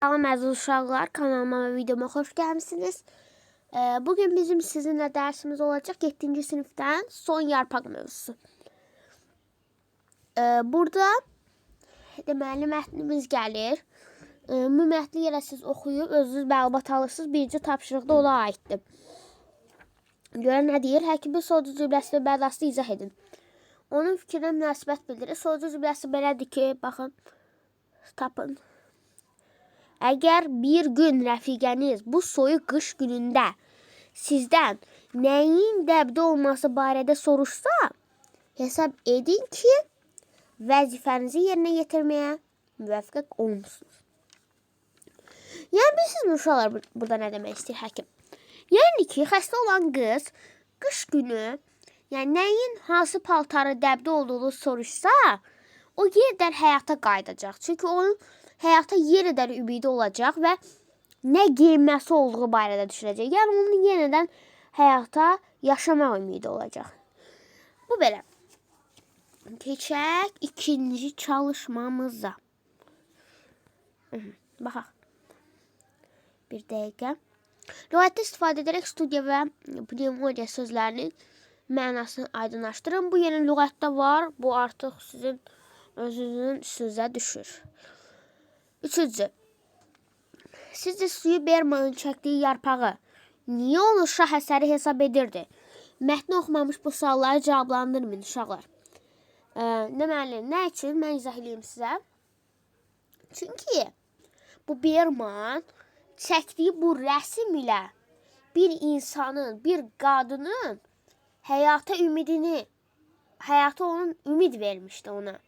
Salam əziz uşaqlar, kanalıma və videoma xoş gəlmisiniz. Ee, Bugün bizim sizinlə dərsimiz olacaq 7-ci sinifdən son yarpaq mövzusu. Ee, Burada deməli mətnimiz gəlir. Ee, Bu mətni yerə siz oxuyub özünüz məlumat alırsınız. Birinci tapşırıqda ona aiddir. Görən nə deyir? Həkimin sözcü cümləsi və mənasını izah edin. Onun fikrinə münasibət bildirir. Sözcü cümləsi belədir ki, baxın, tapın. Əgər bir gün rəfiqəniz bu soyuq qış günündə sizdən nəyin dəbdə olması barədə soruşsa, hesab edin ki, vəzifənizi yerinə yetirməyə müvəffəq olmusunuz. Yəni bilirsiniz uşaqlar bur- burada nə demək istəyir həkim? Yəni ki, xəstə olan qız qış günü, yəni nəyin hansı paltarı dəbdə olduğunu soruşsa, o yenidən həyata qayıdacaq. Çünki onun həyata yenidən ümidi olacaq və nə geyinməsi olduğu barədə düşünəcək. Yəni onun yenidən həyata yaşamaq ümidi olacaq. Bu belə. Keçək ikinci çalışmamıza. Baxaq. Bir dəqiqə. Lüğətdə istifadə edərək studiya və pnevmologiya sözlərinin mənasını aydınlaşdırın. Bu yeni lüğətdə var. Bu artıq sizin özünüzün üstünüzə düşür. Üçüncü. Sizcə suyu Bermanın çəkdiyi yarpağı niyə onu şah əsəri hesab edirdi? Mətni oxumamış bu sualları cavablandırmayın uşaqlar. Ee, deməli, nə üçün mən izah edeyim sizə? Çünki bu Berman çəkdiyi bu rəsm ilə bir insanın, bir qadının həyata ümidini, həyata onun ümid vermişdi ona.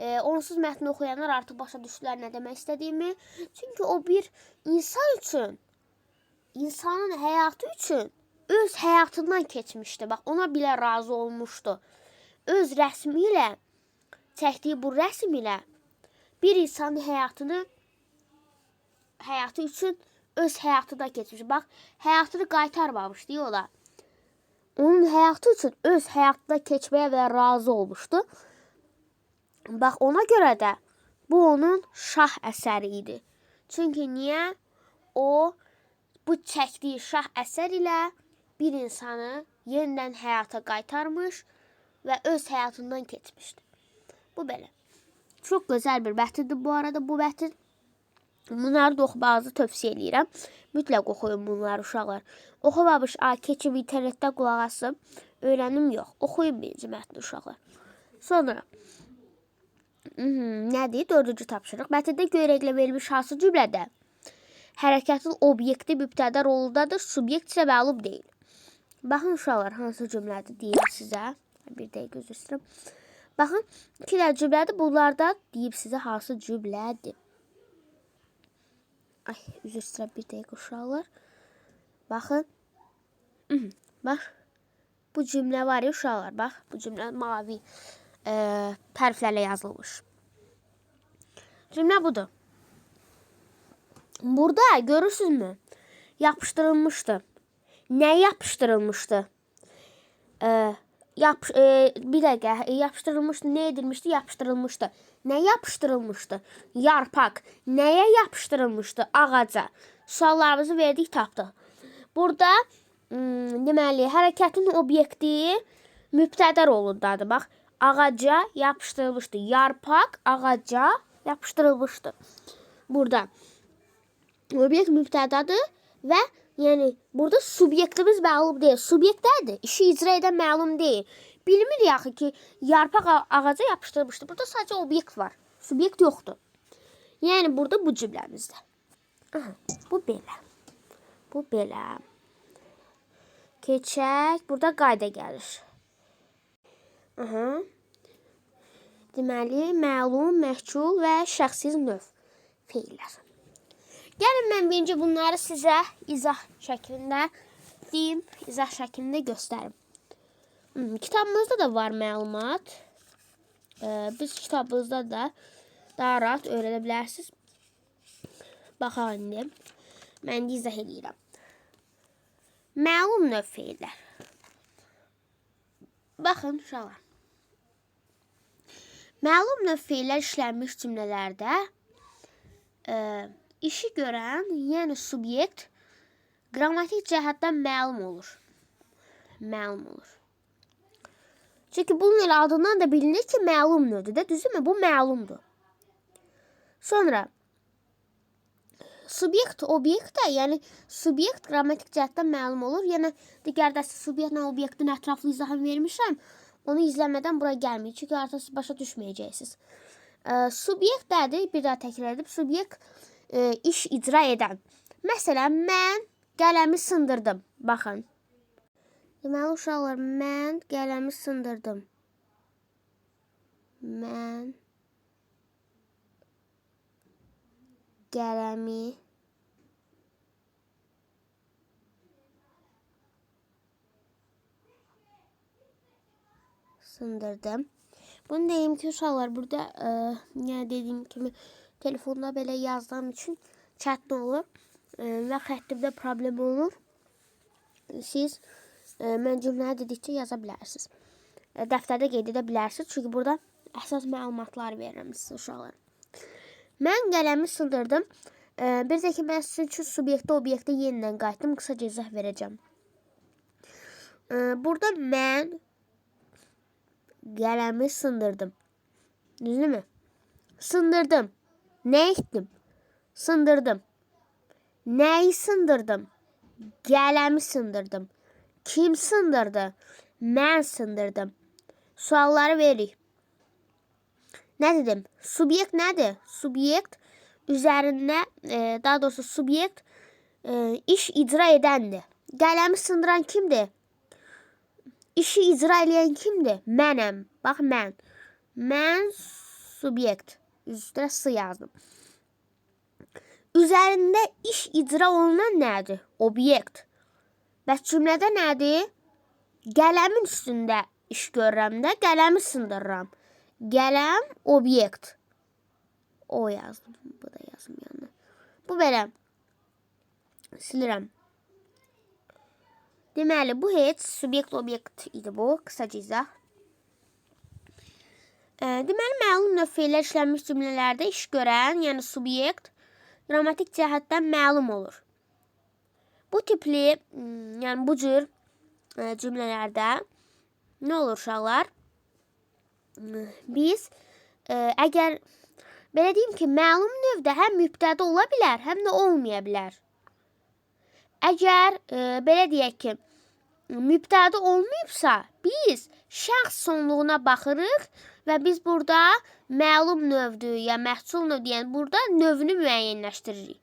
E, onsuz mətni oxuyanlar artıq başa düşdülər nə demək istədiyimi. Çünki o bir insan üçün, insanın həyatı üçün öz həyatından keçmişdi. Bax, ona belə razı olmuşdu. Öz rəsmi ilə, çəkdiyi bu rəsm ilə bir insanın həyatını həyatı üçün öz həyatına keçmiş. Bax, həyatını qaytarmamışdı yola. Onun həyatı üçün öz həyatına keçməyə və razı olmuşdu. Bax ona görə də bu onun şah əsəri idi. Çünki niyə? O bu çəkdiyi şah əsər ilə bir insanı yenidən həyata qaytarmış və öz həyatından keçmişdi. Bu belə. Çox gözəl bir mətndir bu arada bu mətn. Bunları da oxumağınızı tövsiyə edirəm. Mütləq oxuyun bunları uşaqlar. Oxumamış, a keçib internetdə qulaq asım. Öyrənim yox. Oxuyun birinci mətni uşaqlar. Sonra Nədir? Dördüncü tapşırıq. Mətndə görəklə verilmiş hansı cümlədə hərəkətin obyekti mübtədə rolundadır, subyekt isə məlum deyil. Baxın uşaqlar, hansı cümlədir deyim sizə. Bir dəqiqə üzr istəyirəm. Baxın, iki dənə cümlədir. Bunlardan deyim sizə hansı cümlədir. Ay, üzr istəyirəm bir dəqiqə uşaqlar. Baxın. Bax. Bu cümlə var ya uşaqlar, bax. Bu cümlə mavi e, hərflərlə yazılmış. Cümlə budur. Burada görürsünüzmü? Yapışdırılmışdı. Nə yapışdırılmışdı? E, yap, e, bir dəqiqə, e, yapışdırılmışdı, nə edilmişdi? Yapışdırılmışdı. Nə yapışdırılmışdı? Yarpaq. Nəyə yapışdırılmışdı? Ağaca. Suallarımızı verdik, tapdıq. Burada hmm, deməli, hərəkətin obyekti mübtədə rolundadır. Bax, ağaca yapışdırılmışdı. Yarpaq ağaca yapışdırılmışdı. Burada obyekt mübtədadır və yəni burada subyektimiz məlum deyil. Subyekt nədir? İşi icra edən məlum deyil. Bilmirik axı ki, yarpaq ağa- ağaca yapışdırılmışdı. Burada sadəcə obyekt var. Subyekt yoxdur. Yəni burada bu cümləmizdə. Bu belə. Bu belə. Keçək. Burada qayda gəlir. Aha. Deməli, məlum, məhcul və şəxsiz növ feillər. Gəlin mən birinci bunları sizə izah şəklində deyim, izah şəklində göstərim. Hmm, kitabımızda da var məlumat. Ee, biz kitabımızda da daha rahat öyrənə bilərsiniz. Baxaq indi. Mən də izah edirəm. Məlum növ feillər. Baxın uşaqlar. Məlum növ feillər işlənmiş cümlələrdə e, işi görən, yəni subyekt qrammatik cəhətdən məlum olur. Məlum olur. Çünki bunun elə adından da bilinir ki, məlum növdür də, düzdürmü? Bu məlumdur. Sonra subyekt, obyekt də, yəni subyekt qrammatik cəhətdən məlum olur. Yəni digər dəstə subyektlə obyektin ətraflı izahını vermişəm. Onu izləmədən bura gəlməyin. Çünki artıq siz başa düşməyəcəksiniz. E, subyekt nədir? Bir daha təkrar edib. Subyekt e, iş icra edən. Məsələn, mən qələmi sındırdım. Baxın. Deməli uşaqlar, mən qələmi sındırdım. Mən qələmi sındırdım. Bunu deyim ki uşaqlar burada e, yəni dediyim kimi telefonda belə yazdığım üçün çətin olur e, və xəttimdə problem olur. Siz e, mən cümləni dedikcə yaza bilərsiniz. E, dəftərdə qeyd edə bilərsiniz. Çünki burada əsas məlumatlar verirəm sizə uşaqlar. Mən qələmi sındırdım. E, bir də ki mən sizin üçün subyektə, obyektə yenidən qayıtdım. Qısaca izah verəcəm. E, burada mən qələmi sındırdım. Düzdürmü? Sındırdım. Ne ettim? Sındırdım. Neyi sındırdım? Qələmi sındırdım. Kim sındırdı? Mən sındırdım. Sualları veririk. Ne dedim? Subyekt nedir? Subyekt üzerinde e, daha doğrusu subyekt e, iş icra edendir. Qələmi sındıran kimdir? İşi icra edən kimdir? Mənəm. Bax mən. Mən subyekt. Üstə sı yazdım. Üzərində iş icra olunan nədir? Obyekt. Bəs cümlədə nədir? Qələmin üstündə iş görürəm də, qələmi sındırıram. Qələm obyekt. O yazdım. Bu da yazım yanına. Bu belə. Silirəm. Deməli, bu heç subyekt obyekt idi bu, qısaca izah. E, deməli, məlum növ fe'lər işlənmiş cümlələrdə iş görən, yəni subyekt qrammatik cəhətdən məlum olur. Bu tipli, yəni bu cür e, cümlələrdə nə olur uşaqlar? Biz e, əgər belə deyim ki, məlum növdə həm mübtəda ola bilər, həm də olmaya bilər. Əgər e, belə deyək ki, mübtəda olmayıbsa, biz şəxs sonluğuna baxırıq və biz burada məlum növdür ya məhsul növdür, yəni burada növünü müəyyənləşdiririk.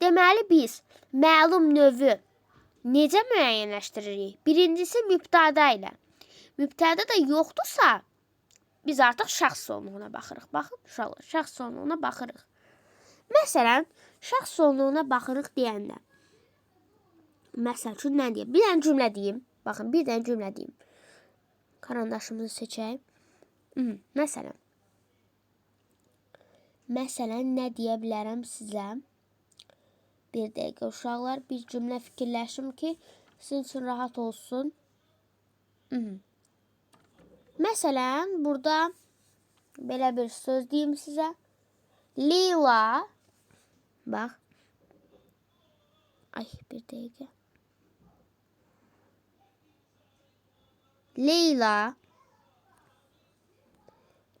Deməli biz məlum növü necə müəyyənləşdiririk? Birincisi mübtəda ilə. Mübtəda da yoxdursa, biz artıq şəxs sonluğuna baxırıq. Baxın, uşaqlar, şəxs sonluğuna baxırıq. Məsələn, şəxs sonluğuna baxırıq deyəndə Məsəl üçün nə deyim? Bir dənə cümlə deyim. Baxın, bir dənə cümlə deyim. Karandaşımızı seçək. Hmm, məsələn. Məsələn, nə deyə bilərəm sizə? Bir dəqiqə uşaqlar, bir cümlə fikirləşim ki, sizin üçün rahat olsun. Hmm. Məsələn, burada belə bir söz deyim sizə. Lila Bax. Ay, bir dəqiqə. Leyla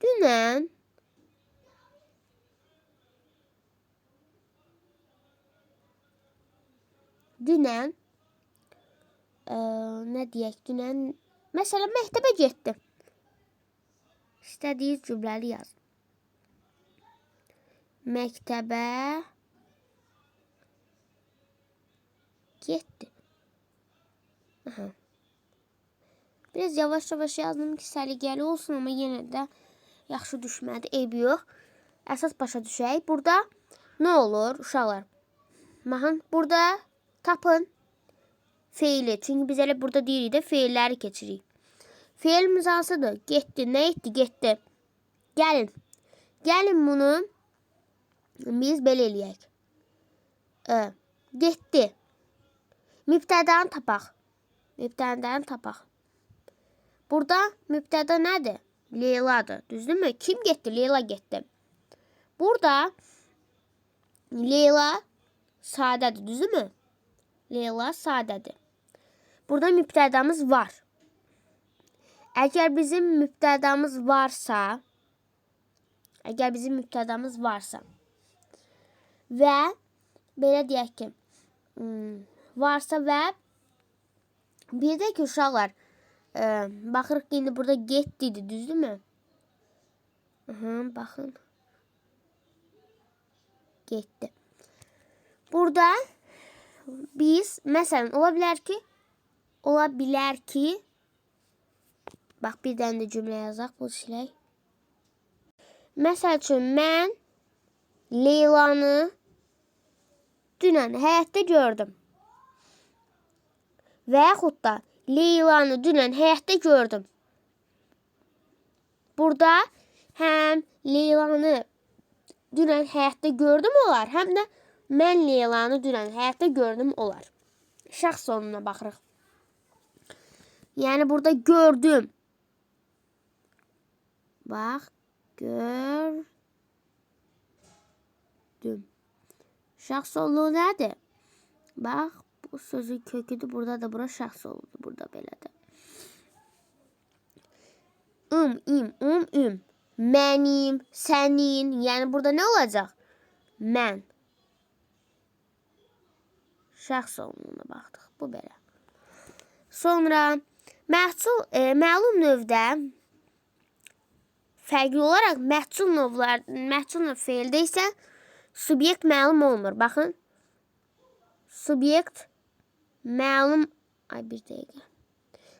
dünen dünen e, ne diyek dünen mesela mektebe gitti. İstediğiniz cümleleri yaz. Mektebe gitti. Aha. Biraz yavaş-yavaş yazdım ki, səliqəli olsun, amma yenə də yaxşı düşmədi. Eybi yox. Əsas başa düşək. Burada nə olur uşaqlar? Baxın, burada tapın feili. Çünki biz elə burada deyirik də feilləri keçirik. Feilimiz hansıdır? Getdi. Nə etdi? Getdi. Gəlin. Gəlin bunu biz belə eləyək. E, getdi. Mübtədanı tapaq. Mübtədanı tapaq. Burada mübtəda nədir? Leyladır. Düzdürmü? Kim getdi? Leyla getdi. Burada Leyla sadədir, düzdürmü? Leyla sadədir. Burada mübtədamız var. Əgər bizim mübtədamız varsa, əgər bizim mübtədamız varsa və belə deyək ki, hmm, varsa və bir də ki uşaqlar e, baxırıq ki, indi burada getdidir, düzdürmü? Aha, baxın. Getdi. Burada biz məsələn ola bilər ki, ola bilər ki, bax bir dənə də cümlə yazaq bu silək. Məsəl üçün mən Leylanı dünən həyətdə gördüm. Və yaxud da Leylanı dünən həyətdə gördüm. Burada həm Leylanı dünən həyətdə gördüm olar, həm də mən Leylanı dünən həyətdə gördüm olar. Şəxs sonuna baxırıq. Yəni burada gördüm. Bax, gördüm. Şəxs sonluğu nədir? Bax, bu sözün köküdür. Burada da bura şəxs sonluğudur. Burada belədir. Üm, im, um, üm. Mənim, sənin. Yəni burada nə olacaq? Mən. Şəxs sonluğuna baxdıq. Bu belə. Sonra məhsul e, məlum növdə fərqli olaraq məhsul növlər məhsul növ feildə isə subyekt məlum olmur. Baxın. Subyekt məlum ay bir dəqiqə.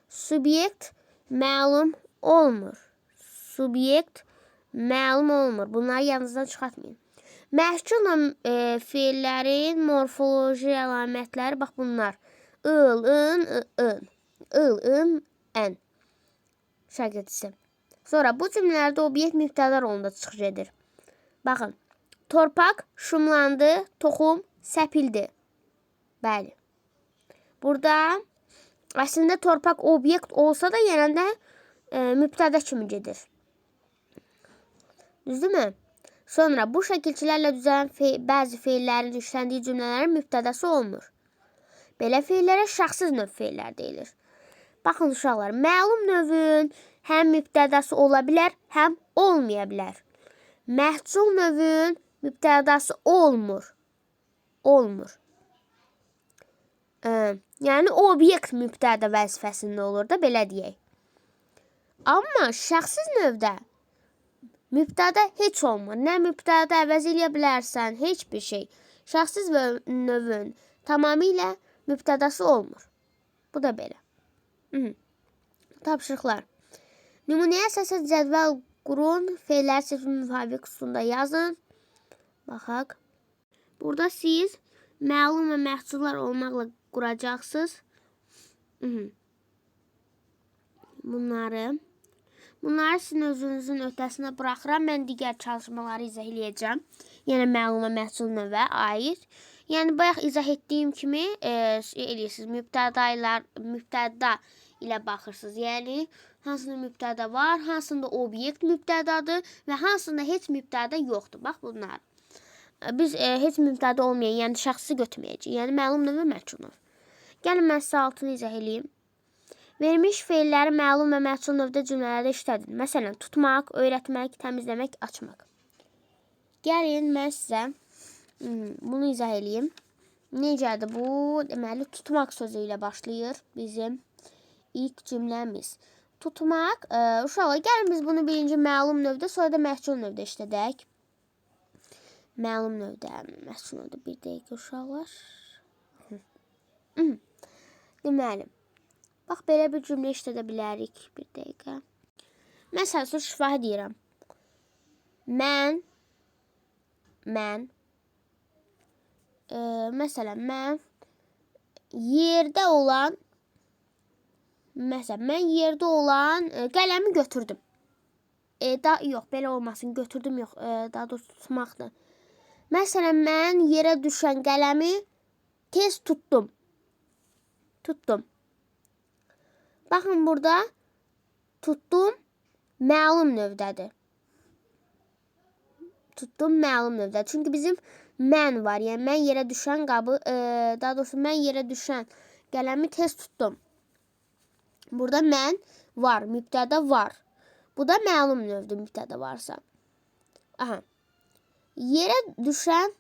Subyekt məlum olmur. Subyekt məlum olmur. Bunları yanınızdan çıxartmayın. Məhsul e, feillərin morfoloji əlamətləri bax bunlar. ıl, ın, ın. ıl, ın, ən. Şagirdisi. Sonra bu cümlələrdə obyekt mübtəda rolunda çıxış edir. Baxın. Torpaq şumlandı, toxum səpildi. Bəli. Burada əslində torpaq obyekt olsa da yenə də e, mübtəda kimi gedir. Düzdürmü? Sonra bu şəkilçilərlə düzələn fe bəzi feillərin yükləndiyi cümlələrin mübtədəsi olmur. Belə feillərə şəxsiz növ feillər deyilir. Baxın uşaqlar, məlum növün həm mübtədəsi ola bilər, həm olmaya bilər. Məhsul növün mübtədəsi olmur. Olmur. Ee, yəni obyekt mübtəda vəzifəsində olur da belə deyək. Amma şəxsiz növdə Mübtəda heç olmur. Nə mübtəda əvəz eləyə bilərsən, heç bir şey. Şəxsiz növün tamamilə mübtədası olmur. Bu da belə. Hı. Tapşırıqlar. Nümunəyə əsasən cədvəl qurun, feillər sifri müvafiq üstunda yazın. Baxaq. Burada siz məlum və məhsullar olmaqla -hı. Bunları Bunları sizin özünüzün ötəsinə buraxıram. Mən digər çalışmaları izah eləyəcəm. Yəni məlumə məhsul növə aid. Yəni bayaq izah etdiyim kimi e, eləyirsiniz. Mübtəda ilə mübtəda ilə baxırsınız. Yəni hansında mübtəda var, hansında obyekt mübtədadır və hansında heç mübtəda yoxdur. Bax bunlar. Biz e, heç mübtəda olmayan, yəni şəxsi götürməyəcəyik. Yəni məlum növ və məchul növ. Gəlin mən sizə altını izah eləyim. Verilmiş feilləri məlum və məhsul növdə cümlələrdə işlədin. Məsələn, tutmaq, öyrətmək, təmizləmək, açmaq. Gəlin mən sizə hmm, bunu izah eləyim. Necədir bu? Deməli, tutmaq sözü ilə başlayır bizim ilk cümləmiz. Tutmaq, ə, e, uşaqlar, gəlin biz bunu birinci məlum növdə, sonra da məhsul növdə işlədək. Məlum növdə, növdə bir dəqiqə uşaqlar. Deməli, Bax belə bir cümlə işlədə bilərik. Bir dəqiqə. Məsəl üçün şifahi deyirəm. Mən mən e, məsələn mən yerdə olan məsələn mən yerdə olan e, qələmi götürdüm. E, da yox, belə olmasın. Götürdüm yox, e, daha doğrusu tutmaqdır. Məsələn mən yerə düşən qələmi tez tutdum. Tutdum. Bakın burada tuttum məlum növdədir. Tuttum məlum növdə. Çünki bizim mən var. Yəni mən yerə düşən qabı, e, daha doğrusu mən yerə düşən qələmi tez tutdum. Burada mən var, mübtəda var. Bu da məlum növdür mübtəda varsa. Aha. Yerə düşən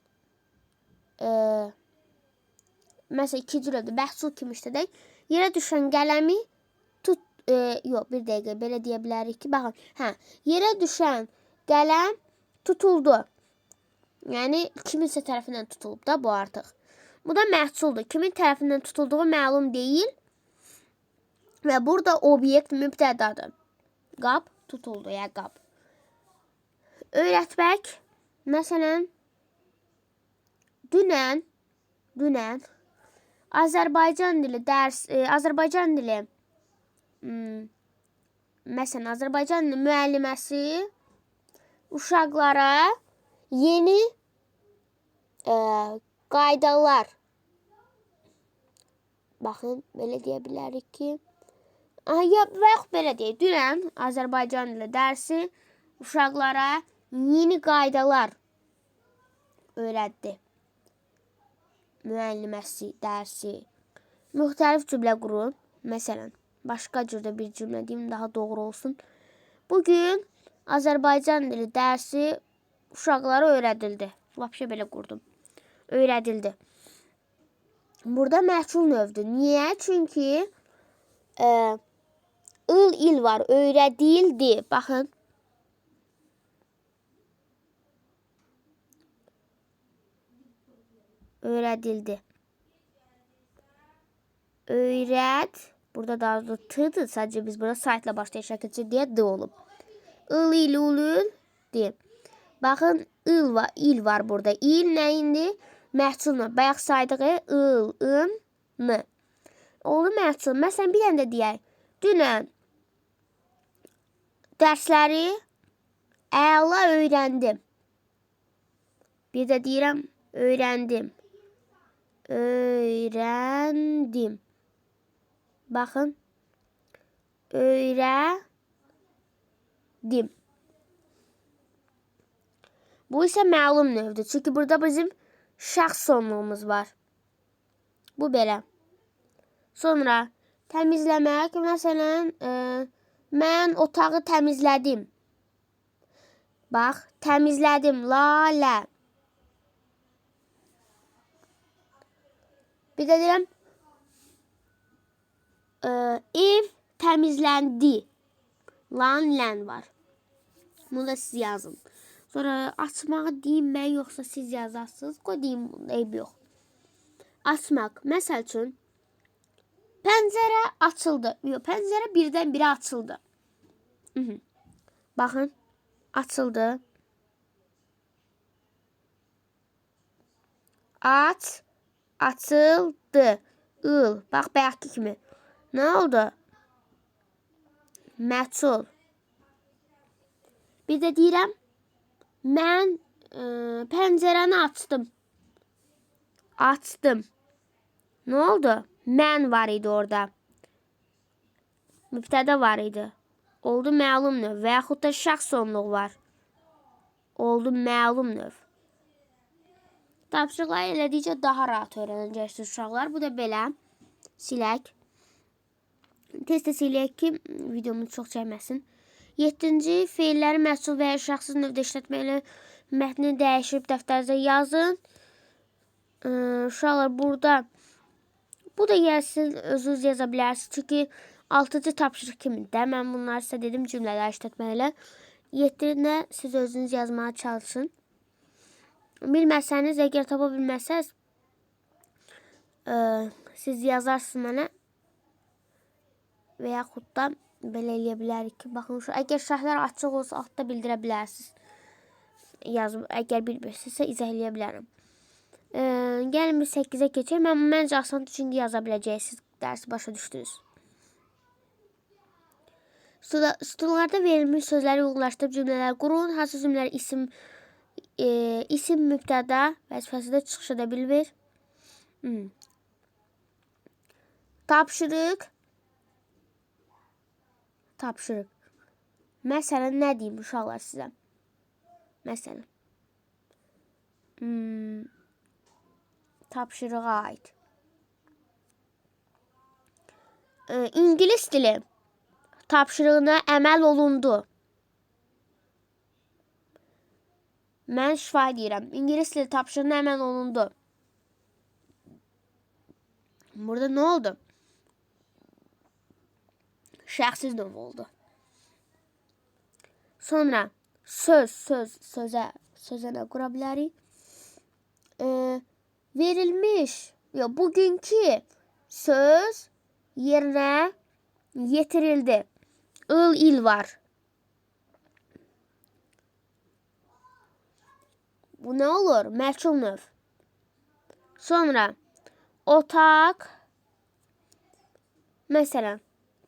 e, məsələn ikinci növdür, məhsul kimi işlədək. Yerə düşən qələmi tut e, yox, bir dəqiqə belə deyə bilərik ki, baxın. Hə, yerə düşən qələm tutuldu. Yəni kiminsə tərəfindən tutulub da bu artıq. Bu da məhsuldur. Kimin tərəfindən tutulduğu məlum deyil. Və burada obyekt mübtədadır. Qab tutuldu, ya qab. Öyrətmək məsələn dünən dünən Azərbaycan dili dərs e, Azərbaycan dili hmm, məsələn Azərbaycan dili müəlliməsi uşaqlara yeni e, qaydalar baxın belə deyə bilərik ki Aha, ya və yaxud belə deyək. Dünən Azərbaycan dili dərsi uşaqlara yeni qaydalar öyrətdi. Müəlliməsi dərsi. Müxtəlif cümlə qurun. Məsələn, başqa cürdə bir cümlə deyim, daha doğru olsun. Bugün Azərbaycan dili dərsi uşaqlara öyrədildi. Vapşə belə qurdum. Öyrədildi. Burada məhsul növdür. Niyə? Çünki e, ıl il var. Öyrədildi. Baxın. Öyrədildi. Öyrət. Burada daha doğrusu t'dır. Sadece biz burada saytla başlayan şəkilçi diye d olub. Il, il, ulul, di. Baxın, il var, il var burada. İl nə indi? Məhsulla. Bayaq saydığı il, ın, n. Oldu məhsul. Məsələn, bir dənə də deyək. Dünən dərsləri əla öyrəndim. Bir də deyirəm, öyrəndim. Öyrəndim. Baxın. Öyrədim. Bu isə məlum növdür. Çünki burada bizim şəxs sonluğumuz var. Bu belə. Sonra təmizləmək, məsələn, e, mən otağı təmizlədim. Bax, təmizlədim. Lalə. Bir də deyirəm, e, ev təmizləndi. Lan, lən var. Bunu da siz yazın. Sonra açmağı deyim mən, yoxsa siz yazarsınız. Qoy deyim, eyb yox. Açmaq. Məsəl üçün, Pəncərə açıldı. Yox, pəncərə birdən-birə açıldı. Hı -hı. Baxın, açıldı. Aç, açıldı. Il. Bax, bayaqki kimi. Nə oldu? Məchul. Bir də deyirəm, mən e, pəncərəni açdım. Açdım. Nə oldu? Mən var idi orada. Mübtədə var idi. Oldu məlum növ və yaxud da şəxs sonluq var. Oldu məlum növ. Tapşırıqları elədikcə daha rahat öyrənəcəksiniz uşaqlar. Bu da belə. Silək. Tez-tez eləyək ki, videomuz çox çəkməsin. 7-ci feilləri məhsul və ya şəxsiz növdə işlətməklə mətni dəyişib dəftərinizə yazın. Uşaqlar burada bu da gelsin özünüz yazabilirsiniz. Çünkü 6. tapşırıq kimi də mən bunları sizə dedim cümlələr işlətməklə. 7-də siz özünüz yazmağa çalışın. Bilməsəniz, əgər tapa bilməsəz, ə, siz yazarsınız mənə və yaxud da belə eləyə bilərik ki, baxın şu, əgər şərhlər açıq olsa altda bildirə bilərsiniz. Yaz, əgər bilmirsinizsə izah eləyə bilərəm. Ee, gəlin bir 8-ə keçək. Mən məncə asandır çünki yaza biləcəksiniz. Dərsi başa düşdünüz. Sütunlarda verilmiş sözləri uyğunlaşdırıb cümlələr qurun. Hansı cümlələr isim e, isim mübtəda vəzifəsində çıxış edə bilmir? Hmm. Tapşırıq. Tapşırıq. Məsələn, nə deyim uşaqlar sizə? Məsələn. hmm, tapşırığa ait. Ee, İngilis dili tapşırığına əməl olundu. Mən şifa deyirəm. İngilis dili tapşırığına əməl olundu. Burada ne oldu? Şəxsiz növ oldu. Sonra söz, söz, sözə, sözə nə qura bilərik? Ee, verilmiş, ya bugünkü söz yerine getirildi. Il il var. Bu ne olur? Meçhul növ. Sonra otak. Mesela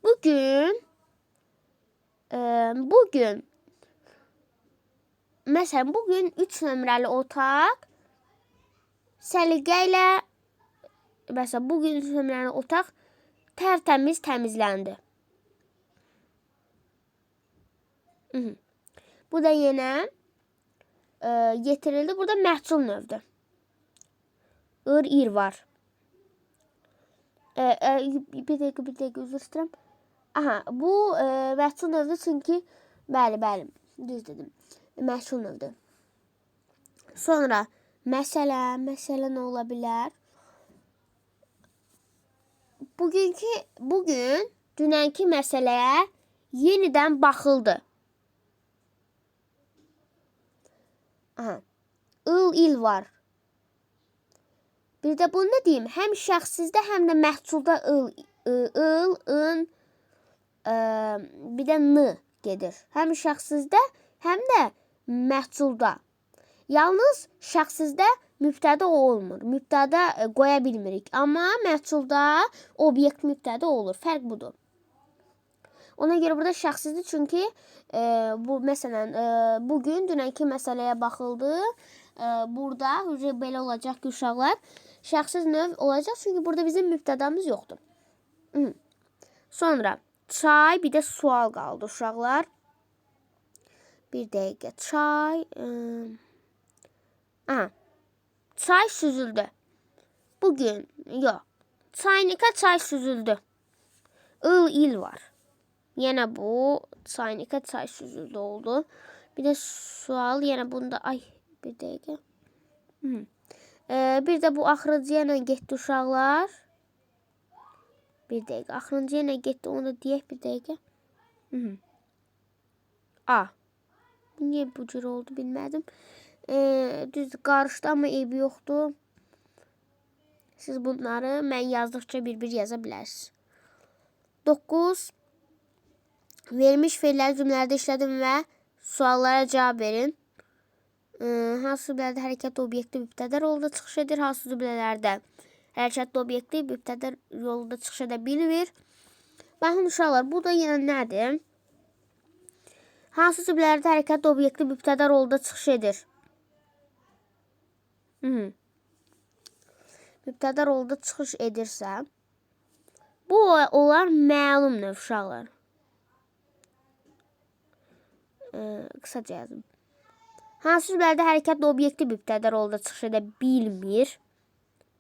bugün e, bugün mesela bugün 3 nömrəli otaq səliqə mesela bugün 3 nömrəli otaq. Hı -hı. Bu da yine e, getirildi. Burada məhsul növdür. Ir ir var. E, e, bir dakika bir dakika özür istəyirəm. Aha bu e, məhsul növdür çünki bəli bəli düz dedim. Məhsul növdür. Sonra məsələ, məsələ nə ola bilər? Bugünkü bugün dünənki məsələyə yenidən baxıldı. Aha. Il il var. Bir də bunu ne diyeyim? Hem şəxssizdə, hem de məhsulda il, il, ın, ə, bir də n gedir. Hem şəxssizdə, hem de məhsulda. Yalnız şəxssizdə mübtəda olmur. Mübtəda e, qoya bilmirik. Amma məhsulda obyekt mübtəda olur. Fərq budur. Ona görə burada şəxsizdir çünki e, bu məsələn e, bu gün dünənki məsələyə baxıldı. E, burada belə olacaq ki, uşaqlar şəxsiz növ olacaq çünki burada bizim mübtədamız yoxdur. Hı. Sonra çay, bir də sual qaldı uşaqlar. Bir dəqiqə. Çay. E, aha. Çay süzüldü. Bugün yok. Çaynika çay süzüldü. Il il var. Yine bu çaynika çay süzüldü oldu. Bir de sual yine bunda ay bir dakika. Hı. Ee, bir de bu axırıncı ilə getdi uşaqlar. Bir dəqiqə. Axırıncı ilə getdi. Onu da deyək bir dəqiqə. -hı. A. Niyə bu cür oldu bilmədim. Ee, düz karıştı ama eybi yoktu. Siz bunları ben yazdıkça bir bir yazabilirsiniz. 9. Verilmiş fiiller cümlelerde işledim ve suallara cevap verin. Ee, hansı cümlelerde hareket obyekti müpteder yolda çıxış edir? Hansı cümlelerde hərəkətli obyekti müpteder yolda çıxış edə bilmir? Baxın uşaqlar, bu da yenə nədir? Hansı cümlelerde hərəkətli obyekti müpteder yolda çıxış edir? Hı -hı. Mübtədə rolda çıxış edirsə, bu onlar məlum növ uşaqlar. Ee, qısaca yazım. Hansı cümlədə hərəkətli obyekti mübtədə rolda çıxış edə bilmir.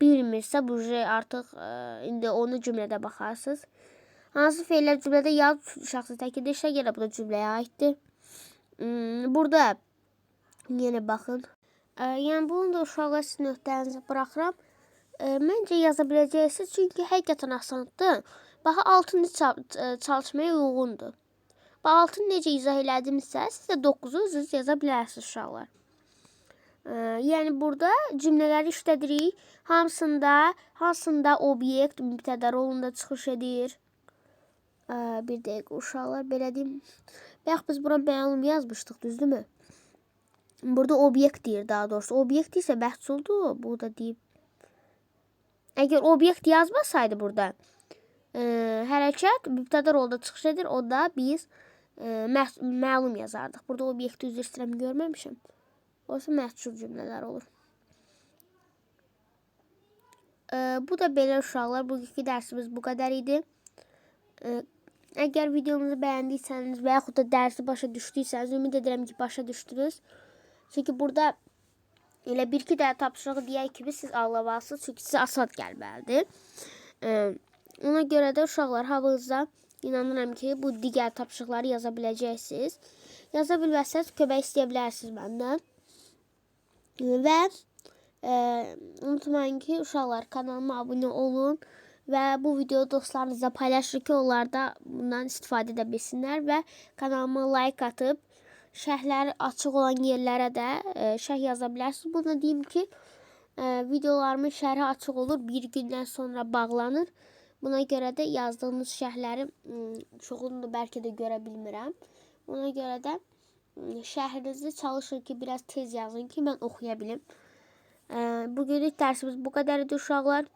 Bilmirsə bu artıq e, indi onu cümlədə baxarsınız. Hansı fe'lər cümlədə yalnız şəxsi təkid işə gələ bu da cümləyə aiddir. Hmm, burada yenə baxın. E, yəni bunu da uşaqlar sizin öhdənizə buraxıram. E, məncə yaza biləcəksiniz çünki həqiqətən asandır. Bax 6-cı çalışmaya uyğundur. Bax 6-nı necə izah elədimsə, siz də 9-u özünüz yaza bilərsiniz uşaqlar. E, yəni burada cümlələri işlədirik. Hamısında, hansında obyekt mübtədə rolunda çıxış edir. E, bir dəqiqə uşaqlar belə deyim. Bax biz bura məlum yazmışdıq, düzdürmü? Burada obyekt deyir daha doğrusu. Obyekt ise məhsuldur. Burada deyib. Əgər obyekt yazmasaydı burada e, hərəkət mübtədə rolda çıxış edir. O da biz e, məlum yazardıq. Burada obyekti üzr istəyirəm görməmişəm. Olsa məhsul cümlələr olur. E, bu da belə uşaqlar. Bugünkü dərsimiz bu qədər idi. E, əgər videomuzu bəyəndiysəniz və yaxud da dərsi başa düşdüysəniz, ümid edirəm ki, başa düşdünüz. Çünki burada elə bir-iki dənə tapşırıq deyək kimi siz ağlamalısınız, çünki sizə asad gəlməlidir. Ee, ona görə də uşaqlar havınızda inanıram ki, bu digər tapşırıqları yaza biləcəksiniz. Yaza bilməsəniz kömək istəyə bilərsiniz məndən. Və e, unutmayın ki, uşaqlar kanalıma abunə olun və bu videoyu dostlarınızla paylaşın ki, onlar da bundan istifadə edə bilsinlər və kanalıma like atıb şərhləri açıq olan yerlərə də e, şərh yaza bilərsiniz. Bunu deyim ki, e, videolarımın şərhi açıq olur, bir gündən sonra bağlanır. Buna görə də yazdığınız şərhləri m, çoxunu bəlkə də görə bilmirəm. Ona görə də m, şərhinizi çalışın ki, biraz tez yazın ki, mən oxuya bilim. E, bugünlük dərsimiz bu qədər idi uşaqlar.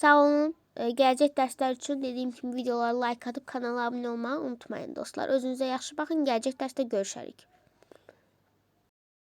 Sağ olun. E, gələcək dərslər üçün dediyim kimi videolara like atıb kanala abunə olmağı unutmayın dostlar. Özünüzə yaxşı baxın. Gələcək dərsdə görüşərik.